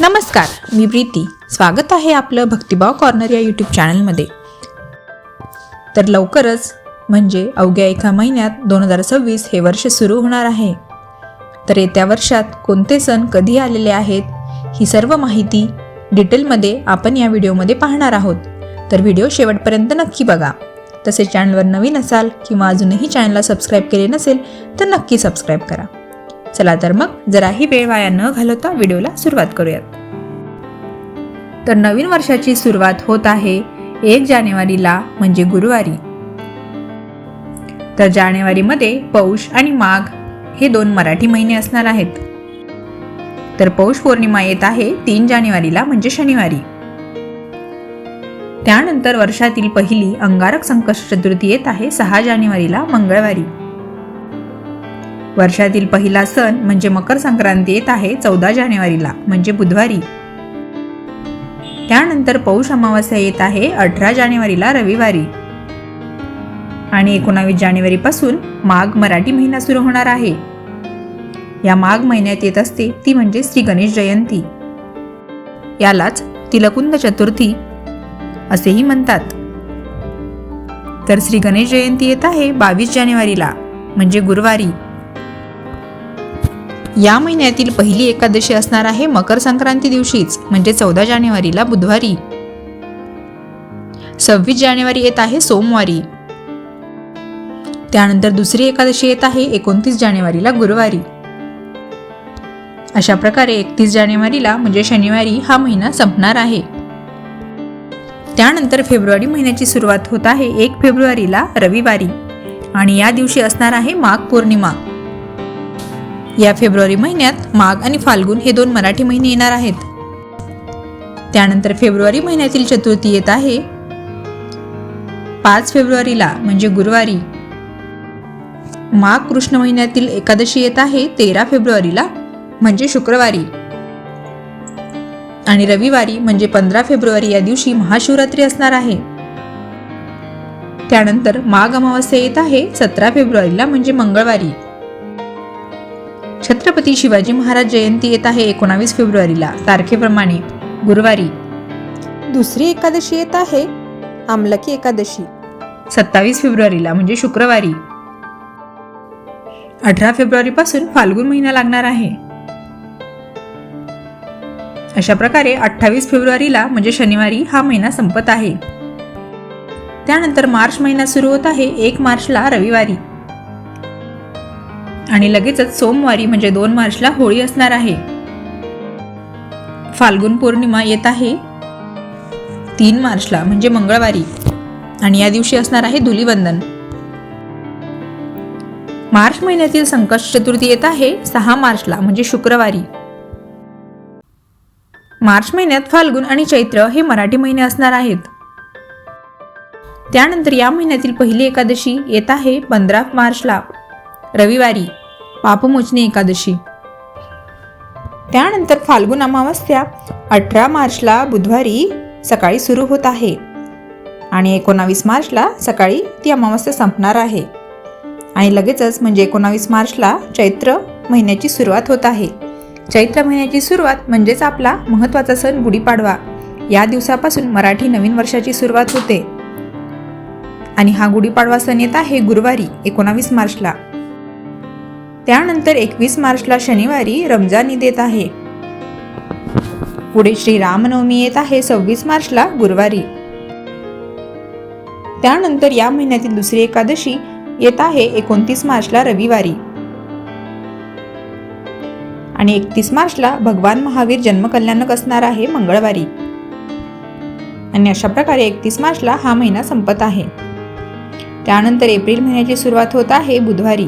नमस्कार मी प्रीती. स्वागत आहे आपलं भक्तिभाव कॉर्नर या यूट्यूब चॅनलमध्ये तर लवकरच म्हणजे अवघ्या एका महिन्यात दोन हजार सव्वीस हे वर्ष सुरू होणार आहे. तर येत्या वर्षात कोणते सण कधी आलेले आहेत ही सर्व माहिती डिटेलमध्ये आपण या व्हिडिओमध्ये पाहणार आहोत. तर व्हिडिओ शेवटपर्यंत नक्की बघा. तसे चॅनलवर नवीन असाल किंवा अजूनही चॅनलला सबस्क्राईब केले नसेल तर नक्की सबस्क्राईब करा. चला तर मग जराही वेळ वाया न घालवता व्हिडिओला सुरुवात करूयात. तर नवीन वर्षाची सुरुवात होत आहे एक जानेवारीला म्हणजे गुरुवारी. तर जानेवारीमध्ये पौष आणि माघ हे दोन मराठी महिने असणार आहेत. तर पौष पौर्णिमा येत आहे तीन जानेवारीला म्हणजे शनिवारी. त्यानंतर वर्षातील पहिली अंगारक संकष्ट चतुर्थी येत आहे सहा जानेवारीला मंगळवारी. वर्षातील पहिला सण म्हणजे मकर संक्रांती येत आहे चौदा जानेवारीला म्हणजे बुधवारी. त्यानंतर पौष अमावस्या येत आहे अठरा जानेवारीला रविवारी. आणि एकोणावीस जानेवारीपासून माघ मराठी महिना सुरू होणार आहे. या माघ महिन्यात येत असते ती म्हणजे श्री गणेश जयंती. यालाच तिलकुंद चतुर्थी असेही म्हणतात. तर श्री गणेश जयंती येत आहे बावीस जानेवारीला म्हणजे गुरुवारी. या महिन्यातील पहिली एकादशी असणार आहे मकर संक्रांती दिवशीच म्हणजे चौदा जानेवारीला बुधवारी. सव्वीस जानेवारी येत आहे सोमवारी. त्यानंतर दुसरी एकादशी येत आहे एकोणतीस जानेवारीला गुरुवारी. अशा प्रकारे एकतीस जानेवारीला म्हणजे शनिवारी हा महिना संपणार आहे. त्यानंतर फेब्रुवारी महिन्याची सुरुवात होत आहे एक फेब्रुवारीला रविवारी. आणि या दिवशी असणार आहे माघ पौर्णिमा. या फेब्रुवारी महिन्यात माघ आणि फाल्गुन हे दोन मराठी महिने येणार आहेत. त्यानंतर फेब्रुवारी महिन्यातील चतुर्थी येत आहे. पाच फेब्रुवारीला म्हणजे गुरुवारी. माघ कृष्ण महिन्यातील एकादशी येत आहे तेरा फेब्रुवारीला म्हणजे शुक्रवारी. आणि रविवारी म्हणजे पंधरा फेब्रुवारी या दिवशी महाशिवरात्री असणार आहे. त्यानंतर माघ अमावस्या येत आहे सतरा फेब्रुवारीला म्हणजे मंगळवारी. छत्रपती शिवाजी महाराज जयंती येत आहे एकोणावीस फेब्रुवारीला. तारखेप्रमाणे गुरुवारी. दुसरी एकादशी येत आहे आमलकी एकादशी. सत्तावीस फेब्रुवारीला म्हणजे शुक्रवारी. अठरा फेब्रुवारीपासून फाल्गुन महिना लागणार आहे. अशा प्रकारे अठ्ठावीस फेब्रुवारीला म्हणजे शनिवारी हा महिना संपत आहे. त्यानंतर मार्च महिना सुरू होत आहे एक मार्चला रविवारी. आणि लगेचच सोमवारी म्हणजे दोन मार्चला होळी असणार आहे. फाल्गुन पौर्णिमा येत आहे. तीन मार्चला म्हणजे मंगळवारी. आणि या दिवशी असणार आहे धुलीवंदन. मार्च महिन्यातील संकष्ट चतुर्थी येत आहे सहा मार्चला म्हणजे शुक्रवारी. मार्च महिन्यात फाल्गुन आणि चैत्र हे मराठी महिने असणार आहेत. त्यानंतर या महिन्यातील पहिली एकादशी येत आहे पंधरा मार्चला. रविवारी पापमोचनी एकादशी. त्यानंतर फाल्गुन अमावस्या अठरा मार्चला बुधवारी सकाळी सुरू होत आहे आणि एकोणावीस मार्चला सकाळी ती अमावस्या संपणार आहे. आणि लगेचच म्हणजे एकोणावीस मार्चला चैत्र महिन्याची सुरुवात होत आहे. चैत्र महिन्याची सुरुवात म्हणजेच आपला महत्त्वाचा सण गुढीपाडवा. या दिवसापासून मराठी नवीन वर्षाची सुरुवात होते. आणि हा गुढीपाडवा सण येत आहे गुरुवारी एकोणावीस मार्चला. त्यानंतर एकवीस मार्चला शनिवारी रमजान ईद येत आहे. पुढे श्री रामनवमी येत आहे सव्वीस मार्चला गुरुवारी. त्यानंतर या महिन्यातील दुसरी एकादशी येत आहे एकोणतीस मार्चला रविवारी. आणि एकतीस मार्चला भगवान महावीर जन्मकल्याणक असणार आहे मंगळवारी. आणि अशा प्रकारे एकतीस मार्चला हा महिना संपत आहे. त्यानंतर एप्रिल महिन्याची सुरुवात होत आहे बुधवारी.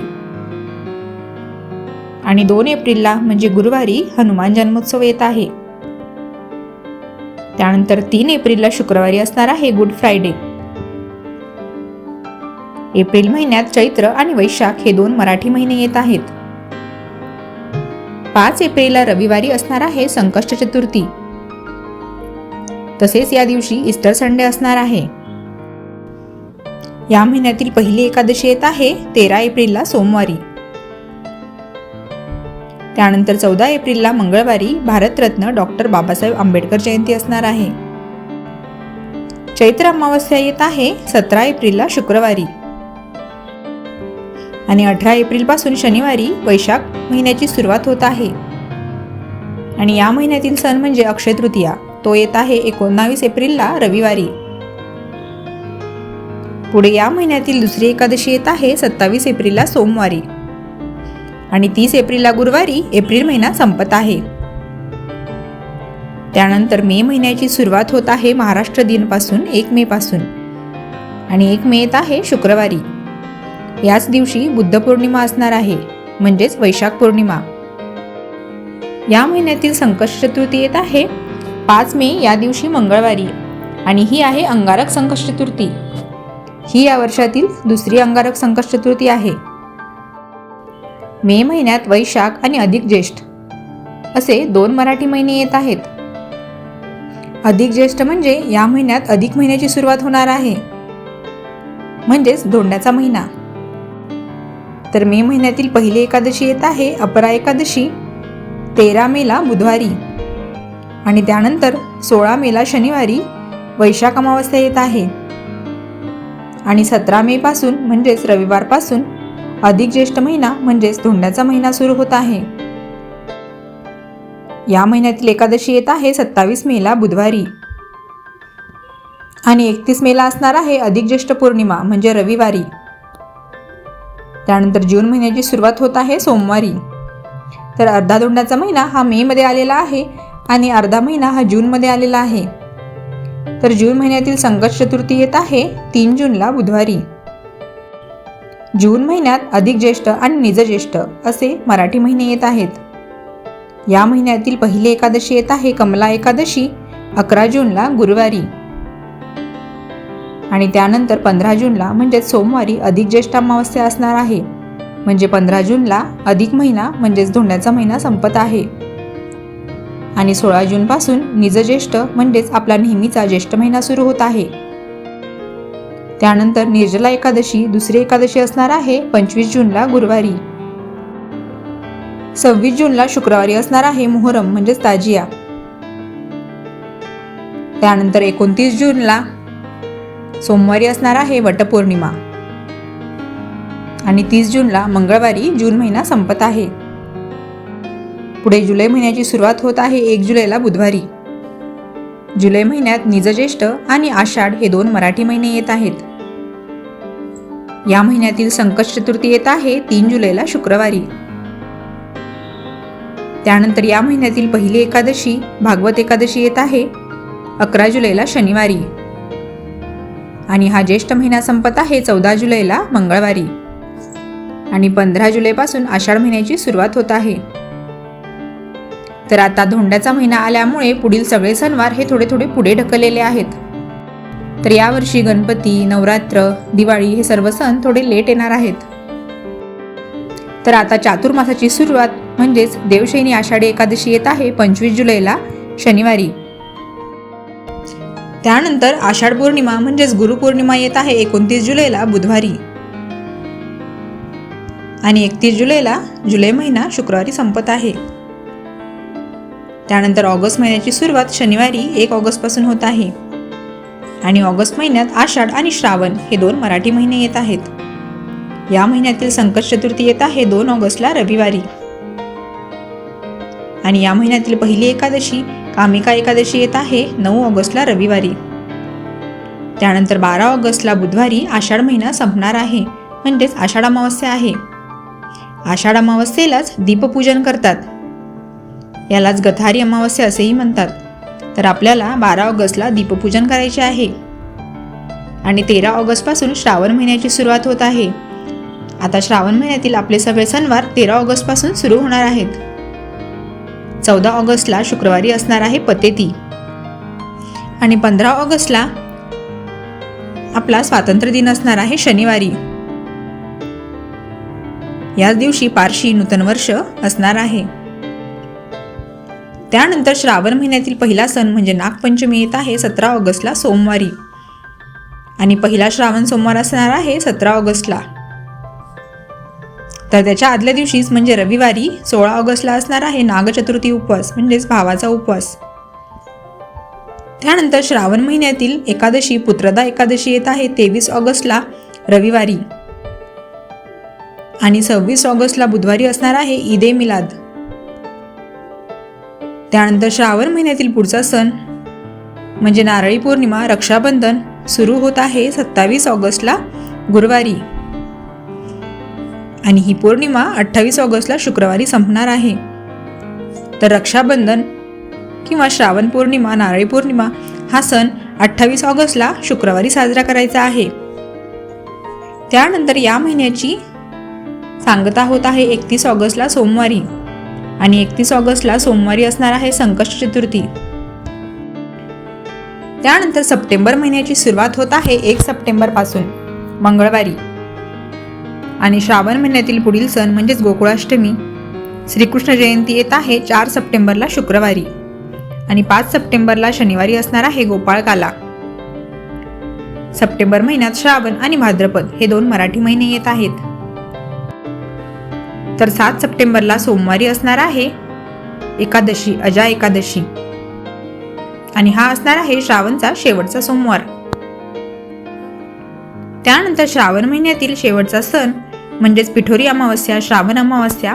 आणि दोन एप्रिलला म्हणजे गुरुवारी हनुमान जन्मोत्सव येत आहे. त्यानंतर तीन एप्रिलला शुक्रवारी असणार आहे गुड फ्रायडे. एप्रिल महिन्यात चैत्र आणि वैशाख हे दोन मराठी महिने येत आहेत. पाच एप्रिलला रविवारी असणार आहे संकष्ट चतुर्थी. तसेच या दिवशी इस्टर संडे असणार आहे. या महिन्यातील पहिली एकादशी येत आहे तेरा एप्रिलला सोमवारी. त्यानंतर चौदा एप्रिलला मंगळवारी भारतरत्न डॉक्टर बाबासाहेब आंबेडकर जयंती असणार आहे. चैत्र अमावस्या येत आहे सतरा एप्रिलला शुक्रवारी. आणि अठरा एप्रिलपासून शनिवारी वैशाख महिन्याची सुरुवात होत आहे. आणि या महिन्यातील सण म्हणजे अक्षय तृतीया. तो येत आहे एकोणावीस एप्रिलला रविवारी. पुढे या महिन्यातील दुसरी एकादशी येत आहे सत्तावीस एप्रिलला सोमवारी. आणि तीस एप्रिलला गुरुवारी एप्रिल महिना संपत आहे. त्यानंतर मे महिन्याची सुरुवात होत आहे महाराष्ट्र दिनपासून एक मे पासून. आणि एक मे येत आहे शुक्रवारी. याच दिवशी बुद्ध पौर्णिमा असणार आहे म्हणजेच वैशाख पौर्णिमा. या महिन्यातील संकष्ट चतुर्थी येत आहे पाच मे या दिवशी मंगळवारी. आणि ही आहे अंगारक संकष्ट चतुर्थी. ही या वर्षातील दुसरी अंगारक संकष्ट चतुर्थी आहे. मे महिन्यात वैशाख आणि अधिक ज्येष्ठ. असे दोन मराठी महिने येत आहेत. अधिक ज्येष्ठ म्हणजे या महिन्यात अधिक महिन्याची सुरुवात होणार आहे. म्हणजेच धोंड्याचा महिना. तर मे महिन्यातील पहिली एकादशी येत आहे अपरा एकादशी तेरा मेला बुधवारी आणि त्यानंतर सोळा मेला शनिवारी वैशाख अमावस्या येत आहे. आणि सतरा मे पासून म्हणजेच रविवारपासून अधिक ज्येष्ठ महिना म्हणजेच धोंड्याचा महिना सुरू होत आहे. या महिन्यातील एकादशी येत आहे सत्तावीस मेला बुधवारी. आणि एकतीस मेला असणार आहे अधिक ज्येष्ठ पौर्णिमा म्हणजे रविवारी. त्यानंतर जून महिन्याची सुरुवात होत आहे सोमवारी. तर अर्धा धोंड्याचा महिना हा मेमध्ये आलेला आहे आणि अर्धा महिना हा जूनमध्ये आलेला आहे. तर जून महिन्यातील संकट चतुर्थी येत आहे तीन जूनला बुधवारी. जून महिन्यात अधिक ज्येष्ठ आणि निजज्येष्ठ असे मराठी महिने येत आहेत. या महिन्यातील पहिली एकादशी येत आहे कमला एकादशी अकरा जूनला गुरुवारी. आणि त्यानंतर पंधरा जूनला म्हणजेच सोमवारी अधिक ज्येष्ठ अमावस्या असणार आहे. म्हणजे पंधरा जूनला अधिक महिना म्हणजेच धोंड्याचा महिना संपत आहे. आणि सोळा जूनपासून निजज्येष्ठ म्हणजेच आपला नेहमीचा ज्येष्ठ महिना सुरू होत आहे. त्यानंतर निर्जला एकादशी दुसरी एकादशी असणार आहे पंचवीस जूनला गुरुवारी. सव्वीस जूनला शुक्रवारी असणार आहे मोहरम म्हणजेच ताजिया. त्यानंतर एकोणतीस जूनला सोमवारी असणार आहे वटपौर्णिमा. आणि तीस जूनला मंगळवारी जून महिना संपत आहे. पुढे जुलै महिन्याची सुरुवात होत आहे एक जुलैला बुधवारी. जुलै महिन्यात निजज्येष्ठ आणि आषाढ हे दोन मराठी महिने येत आहेत. या महिन्यातील संकट चतुर्थी येत आहे तीन जुलैला शुक्रवारी. त्यानंतर या महिन्यातील पहिली एकादशी भागवत एकादशी येत आहे अकरा जुलैला शनिवारी. आणि हा ज्येष्ठ महिना संपत आहे चौदा जुलैला मंगळवारी. आणि पंधरा जुलैपासून आषाढ महिन्याची सुरुवात होत आहे. तर आता धोंड्याचा महिना आल्यामुळे पुढील सगळे सणवार हे थोडे थोडे पुढे ढकललेले आहेत. तर यावर्षी गणपती नवरात्र दिवाळी हे सर्व सण थोडे लेट येणार आहेत. तर आता चातुर्मासाची सुरुवात म्हणजेच देवशैनी आषाढी एकादशी येत आहे पंचवीस जुलैला शनिवारी. त्यानंतर आषाढ पौर्णिमा म्हणजेच गुरुपौर्णिमा येत आहे एकोणतीस जुलैला बुधवारी. आणि एकतीस जुलैला जुलै महिना शुक्रवारी संपत आहे. त्यानंतर ऑगस्ट महिन्याची सुरुवात शनिवारी एक ऑगस्टपासून होत आहे. आणि ऑगस्ट महिन्यात आषाढ आणि श्रावण हे दोन मराठी महिने येत आहेत. या महिन्यातील संकट चतुर्थी येत आहे दोन ऑगस्टला रविवारी. आणि या महिन्यातील पहिली एकादशी कामिका एकादशी येत आहे नऊ ऑगस्टला रविवारी. त्यानंतर बारा ऑगस्टला बुधवारी आषाढ महिना संपणार आहे म्हणजेच आषाढ अमावस्या आहे. आषाढ अमावस्येलाच दीपपूजन करतात. यालाच गथारी अमावस्या असेही म्हणतात. तर आपल्याला बारा ऑगस्टला दीपपूजन करायचे आहे. आणि तेरा ऑगस्टपासून श्रावण महिन्याची सुरुवात होत आहे. आता श्रावण महिन्यातील आपले सगळे सणवार तेरा ऑगस्टपासून सुरू होणार आहेत. चौदा ऑगस्टला शुक्रवारी असणार आहे पतेती. आणि पंधरा ऑगस्टला आपला स्वातंत्र्य दिन असणार आहे शनिवारी. याच दिवशी पारशी नूतन वर्ष असणार आहे. त्यानंतर श्रावण महिन्यातील पहिला सण म्हणजे नागपंचमी येत आहे सतरा ऑगस्टला सोमवारी. आणि पहिला श्रावण सोमवार असणार आहे सतरा ऑगस्टला. तर त्याच्या आदल्या दिवशीच म्हणजे रविवारी सोळा ऑगस्टला असणार आहे नागचतुर्थी उपवास म्हणजेच भावाचा उपवास. त्यानंतर श्रावण महिन्यातील एकादशी पुत्रदा एकादशी येत आहे तेवीस ऑगस्टला रविवारी. आणि सव्वीस ऑगस्टला बुधवारी असणार आहे ईद ए मिलाद. त्यानंतर श्रावण महिन्यातील पुढचा सण म्हणजे नारळी पौर्णिमा रक्षाबंधन सुरू होत आहे सत्तावीस ऑगस्टला गुरुवारी. आणि ही पौर्णिमा अठ्ठावीस ऑगस्टला शुक्रवारी संपणार आहे. तर रक्षाबंधन किंवा श्रावण पौर्णिमा नारळी पौर्णिमा हा सण अठ्ठावीस ऑगस्टला शुक्रवारी साजरा करायचा आहे. त्यानंतर या महिन्याची सांगता होत आहे एकतीस ऑगस्टला सोमवारी. आणि एकतीस ऑगस्टला सोमवारी असणार आहे संकष्ट चतुर्थी. त्यानंतर सप्टेंबर महिन्याची सुरुवात होत आहे एक सप्टेंबरपासून मंगळवारी. आणि श्रावण महिन्यातील पुढील सण म्हणजेच गोकुळाष्टमी श्रीकृष्ण जयंती येत आहे चार सप्टेंबरला शुक्रवारी. आणि पाच सप्टेंबरला शनिवारी असणार आहे गोपाळकाला. सप्टेंबर महिन्यात श्रावण आणि भाद्रपद हे दोन मराठी महिने येत आहेत. तर सात सप्टेंबरला सोमवारी असणार आहे एकादशी अजा एकादशी. आणि हा असणार आहे श्रावणचा शेवटचा सोमवार. त्यानंतर श्रावण महिन्यातील शेवटचा सण म्हणजेच पिठोरी अमावस्या श्रावण अमावस्या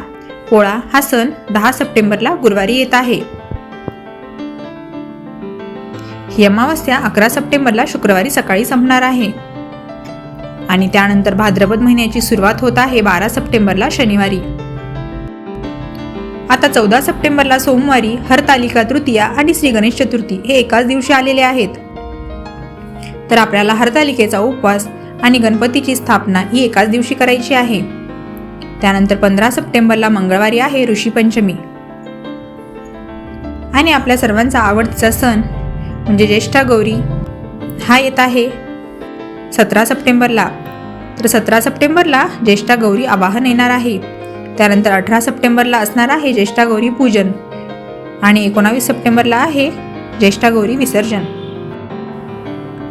पोळा हा सण दहा सप्टेंबरला गुरुवारी येत आहे. ही अमावस्या अकरा सप्टेंबरला शुक्रवारी सकाळी संपणार आहे. आणि त्यानंतर भाद्रपद महिन्याची सुरुवात होत आहे बारा सप्टेंबरला शनिवारी. आता चौदा सप्टेंबरला सोमवारी हरतालिका तृतीया आणि श्री गणेश चतुर्थी हे एकाच दिवशी आलेले आहेत. तर आपल्याला हरतालिकेचा उपवास आणि गणपतीची स्थापना ही एकाच दिवशी करायची आहे. त्यानंतर पंधरा सप्टेंबरला मंगळवारी आहे ऋषीपंचमी आणि आपल्या सर्वांचा आवडतीचा सण म्हणजे ज्येष्ठा गौरी हा येत आहे. सतरा सप्टेंबरला. तर सतरा सप्टेंबरला ज्येष्ठा गौरी आवाहन येणार आहे. त्यानंतर अठरा सप्टेंबरला असणार आहे ज्येष्ठा गौरी पूजन. आणि एकोणावीस सप्टेंबरला आहे ज्येष्ठा गौरी विसर्जन.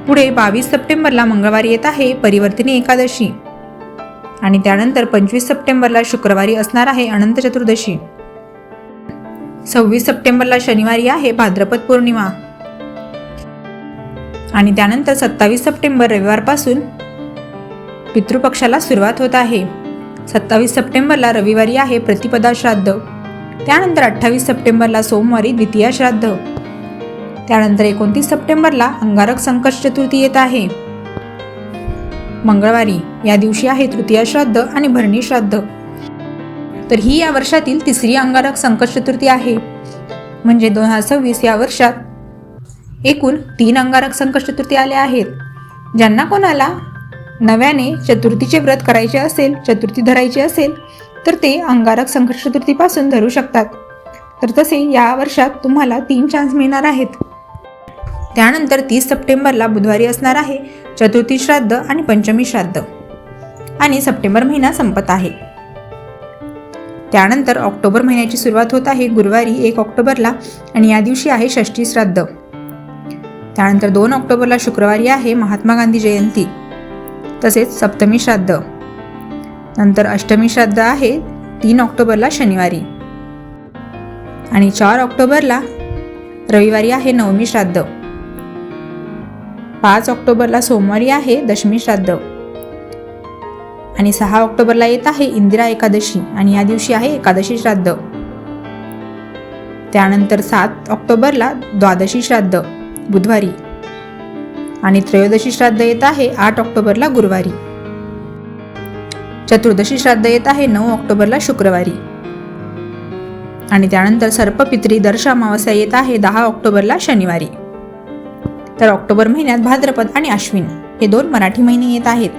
पुढे बावीस सप्टेंबरला मंगळवारी येत आहे परिवर्तनी एकादशी. आणि त्यानंतर पंचवीस सप्टेंबरला शुक्रवारी असणार आहे अनंत चतुर्दशी. सव्वीस सप्टेंबरला शनिवारी आहे भाद्रपद पौर्णिमा. आणि त्यानंतर सत्तावीस सप्टेंबर रविवारपासून पितृपक्षाला सुरुवात होत आहे. सत्तावीस सप्टेंबरला रविवारी आहे प्रतिपदा श्राद्ध. त्यानंतर अठ्ठावीस सप्टेंबरला सोमवारी द्वितीय श्राद्ध. त्यानंतर एकोणतीस सप्टेंबरला अंगारक संकट चतुर्थी येत आहे. मंगळवारी या दिवशी आहे तृतीय श्राद्ध आणि भरणी श्राद्ध. तर ही या वर्षातील तिसरी अंगारक संकट चतुर्थी आहे. म्हणजे दोन हजार सव्वीस या वर्षात एकूण तीन अंगारक संकट चतुर्थी आल्या आहेत. ज्यांना कोणाला नव्याने चतुर्थीचे व्रत करायचे असेल चतुर्थी धरायची असेल तर ते अंगारक संकट चतुर्थीपासून धरू शकतात. तर तसे या वर्षात तुम्हाला तीन चान्स मिळणार आहेत. त्यानंतर तीस सप्टेंबरला बुधवारी असणार आहे चतुर्थी श्राद्ध आणि पंचमी श्राद्ध. आणि सप्टेंबर महिना संपत आहे. त्यानंतर ऑक्टोबर महिन्याची सुरुवात होत आहे गुरुवारी एक ऑक्टोबरला आणि या दिवशी आहे षष्ठी श्राद्ध. त्यानंतर दोन ऑक्टोबरला शुक्रवारी आहे महात्मा गांधी जयंती तसेच सप्तमी श्राद्ध. नंतर अष्टमी श्राद्ध आहे तीन ऑक्टोबरला शनिवारी. आणि चार ऑक्टोबरला रविवारी आहे नवमी श्राद्ध. पाच ऑक्टोबरला सोमवारी आहे दशमी श्राद्ध. आणि सहा ऑक्टोबरला येत आहे इंदिरा एकादशी आणि या दिवशी आहे एकादशी श्राद्ध. त्यानंतर सात ऑक्टोबरला द्वादशी श्राद्ध. बुधवारी. आणि त्रयोदशी श्राद्ध येत आहे आठ ऑक्टोबरला गुरुवारी. चतुर्दशी श्राद्ध येत आहे नऊ ऑक्टोबरला शुक्रवारी. आणि त्यानंतर सर्पपित्री दर्श अमावस्या येत आहे दहा ऑक्टोबरला शनिवारी. तर ऑक्टोबर महिन्यात भाद्रपद आणि अश्विन हे दोन मराठी महिने येत आहेत.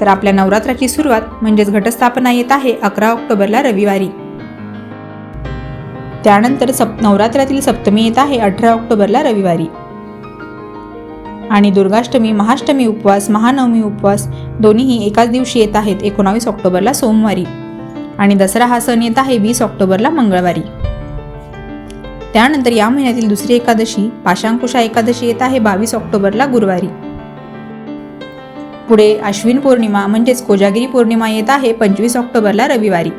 तर आपल्या नवरात्राची सुरुवात म्हणजेच घटस्थापना येत आहे अकरा ऑक्टोबरला रविवारी. त्यानंतर सप नवरात्रातील सप्तमी येत आहे अठरा ऑक्टोबरला रविवारी. आणि दुर्गाष्टमी महाष्टमी उपवास महानवमी उपवास दोन्हीही एकाच दिवशी येत आहेत एकोणावीस ऑक्टोबरला सोमवारी. आणि दसरा हा सण येत आहे वीस ऑक्टोबरला मंगळवारी. त्यानंतर या महिन्यातील दुसरी एकादशी पाशांकुशा एकादशी येत आहे बावीस ऑक्टोबरला गुरुवारी. पुढे अश्विन पौर्णिमा म्हणजेच कोजागिरी पौर्णिमा येत आहे पंचवीस ऑक्टोबरला रविवारी.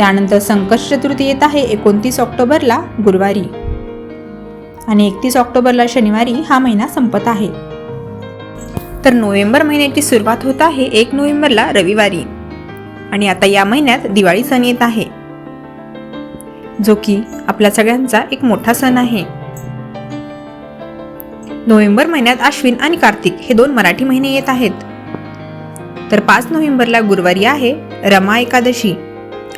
त्यानंतर संकष्ट चतुर्थी येत आहे एकोणतीस ऑक्टोबरला गुरुवारी. आणि एकतीस ऑक्टोबरला शनिवारी हा महिना संपत आहे. तर नोव्हेंबर महिन्याची सुरुवात होत आहे एक नोव्हेंबरला रविवारी. आणि आता या महिन्यात दिवाळी सण येत आहे. जो की आपल्या सगळ्यांचा एक मोठा सण आहे. नोव्हेंबर महिन्यात आश्विन आणि कार्तिक हे दोन मराठी महिने येत आहेत. तर पाच नोव्हेंबरला गुरुवारी आहे रमा एकादशी.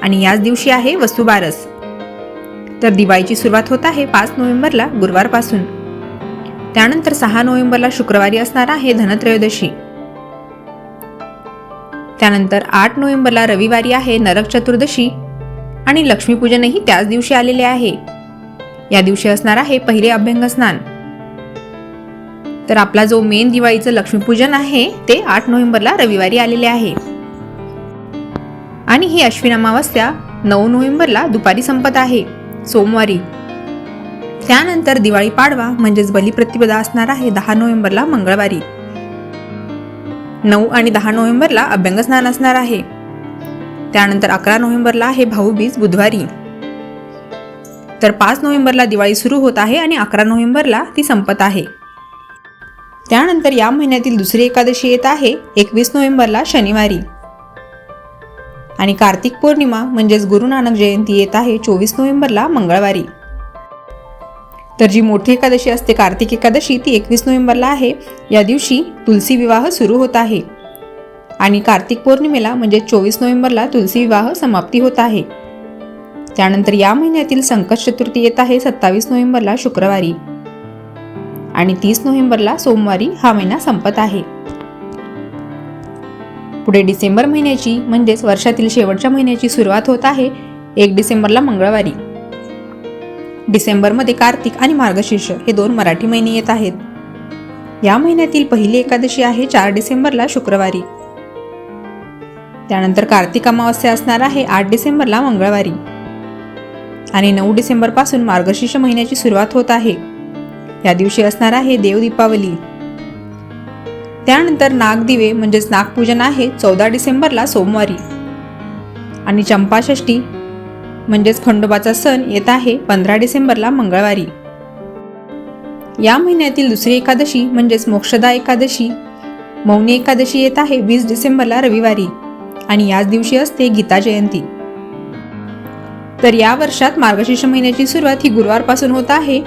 आणि याच दिवशी आहे वसुबारस. तर दिवाळीची सुरुवात होत आहे पाच नोव्हेंबरला गुरुवारपासून. त्यानंतर सहा नोव्हेंबरला शुक्रवारी असणार आहे धनत्रयोदशी. त्यानंतर आठ नोव्हेंबरला रविवारी आहे नरक चतुर्दशी आणि लक्ष्मीपूजनही त्याच दिवशी आलेले आहे. या दिवशी असणार आहे पहिले अभ्यंग स्नान. तर आपला जो मेन दिवाळीचं लक्ष्मीपूजन आहे ते आठ नोव्हेंबरला रविवारी आलेले आहे. आणि ही अश्विन अमावस्या नऊ नोव्हेंबरला दुपारी संपत आहे. सोमवारी. त्यानंतर दिवाळी पाडवा म्हणजेच बलिप्रतिपदा असणार आहे दहा नोव्हेंबरला मंगळवारी. नऊ आणि दहा नोव्हेंबरला अभ्यंगस्नान असणार आहे. त्यानंतर अकरा नोव्हेंबरला आहे भाऊबीज बुधवारी. तर पाच नोव्हेंबरला दिवाळी सुरू होत आहे आणि अकरा नोव्हेंबरला ती संपत आहे. त्यानंतर या महिन्यातील दुसरी एकादशी येत आहे एकवीस नोव्हेंबरला शनिवारी. आणि कार्तिक पौर्णिमा म्हणजेच गुरु नानक जयंती येत आहे चोवीस नोव्हेंबरला मंगळवारी. तर जी मोठी एकादशी असते कार्तिक एकादशी ती एकवीस नोव्हेंबरला आहे. या दिवशी तुलसी विवाह सुरू होत आहे. आणि कार्तिक पौर्णिमेला म्हणजे चोवीस नोव्हेंबरला तुलसी विवाह समाप्ती होत आहे. त्यानंतर या महिन्यातील संकट चतुर्थी येत आहे सत्तावीस नोव्हेंबरला शुक्रवारी. आणि तीस नोव्हेंबरला सोमवारी हा महिना संपत आहे. पुढे डिसेंबर महिन्याची म्हणजेच वर्षातील शेवटच्या महिन्याची सुरुवात होत आहे एक डिसेंबरला मंगळवारी. डिसेंबरमध्ये कार्तिक आणि मार्गशीर्ष हे दोन मराठी महिने येत आहेत. या महिन्यातील पहिली एकादशी आहे चार डिसेंबरला शुक्रवारी. त्यानंतर कार्तिक अमावस्या असणार आहे आठ डिसेंबरला मंगळवारी. आणि नऊ डिसेंबरपासून मार्गशीर्ष महिन्याची सुरुवात होत आहे. या दिवशी असणार आहे देव दीपावली. त्यानंतर नागदिवे म्हणजेच नागपूजन आहे चौदा डिसेंबरला सोमवारी. आणि चंपाषष्ठी म्हणजेच खंडोबाचा सण येत आहे पंधरा डिसेंबरला मंगळवारी. या महिन्यातील दुसरी एकादशी म्हणजेच मोक्षदा एकादशी मौनी एकादशी येत आहे वीस डिसेंबरला रविवारी. आणि याच दिवशी असते गीता जयंती. तर या वर्षात मार्गशीर्ष महिन्याची सुरुवात ही गुरुवारपासून होत आहे.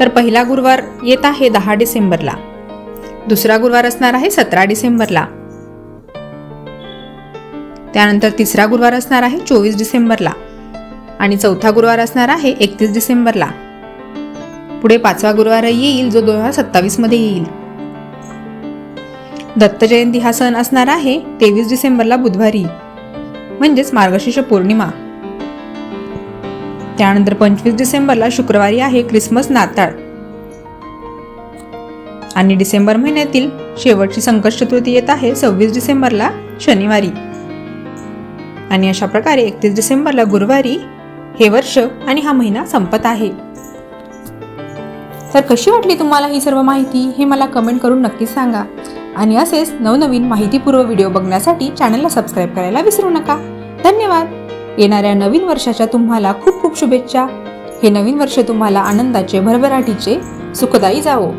तर पहिला गुरुवार येत आहे दहा डिसेंबरला. दुसरा गुरुवार असणार आहे सतरा डिसेंबरला. त्यानंतर तिसरा गुरुवार असणार आहे चोवीस डिसेंबरला. आणि चौथा गुरुवार असणार आहे एकतीस डिसेंबरला. पुढे पाचवा गुरुवार येईल जो दोन हजार सत्तावीसमध्ये येईल. दत्त जयंती हा सण असणार आहे तेवीस डिसेंबरला बुधवारी म्हणजेच मार्गशीर्ष पौर्णिमा. त्यानंतर पंचवीस डिसेंबरला शुक्रवारी आहे क्रिसमस नाताळ. आणि डिसेंबर महिन्यातील शेवटची संकट चतुर्थी येत आहे सव्वीस डिसेंबरला शनिवारी. आणि अशा प्रकारे एकतीस डिसेंबरला गुरुवारी हे वर्ष आणि हा महिना संपत आहे. तर कशी वाटली तुम्हाला ही सर्व माहिती हे मला कमेंट करून नक्कीच सांगा. आणि असेच नवनवीन माहितीपूर्व व्हिडिओ बघण्यासाठी चॅनलला सबस्क्राईब करायला विसरू नका. धन्यवाद. येणाऱ्या नवीन वर्षाच्या तुम्हाला खूप खूप शुभेच्छा. हे नवीन वर्ष तुम्हाला आनंदाचे भरभराटीचे सुखदायी जावो.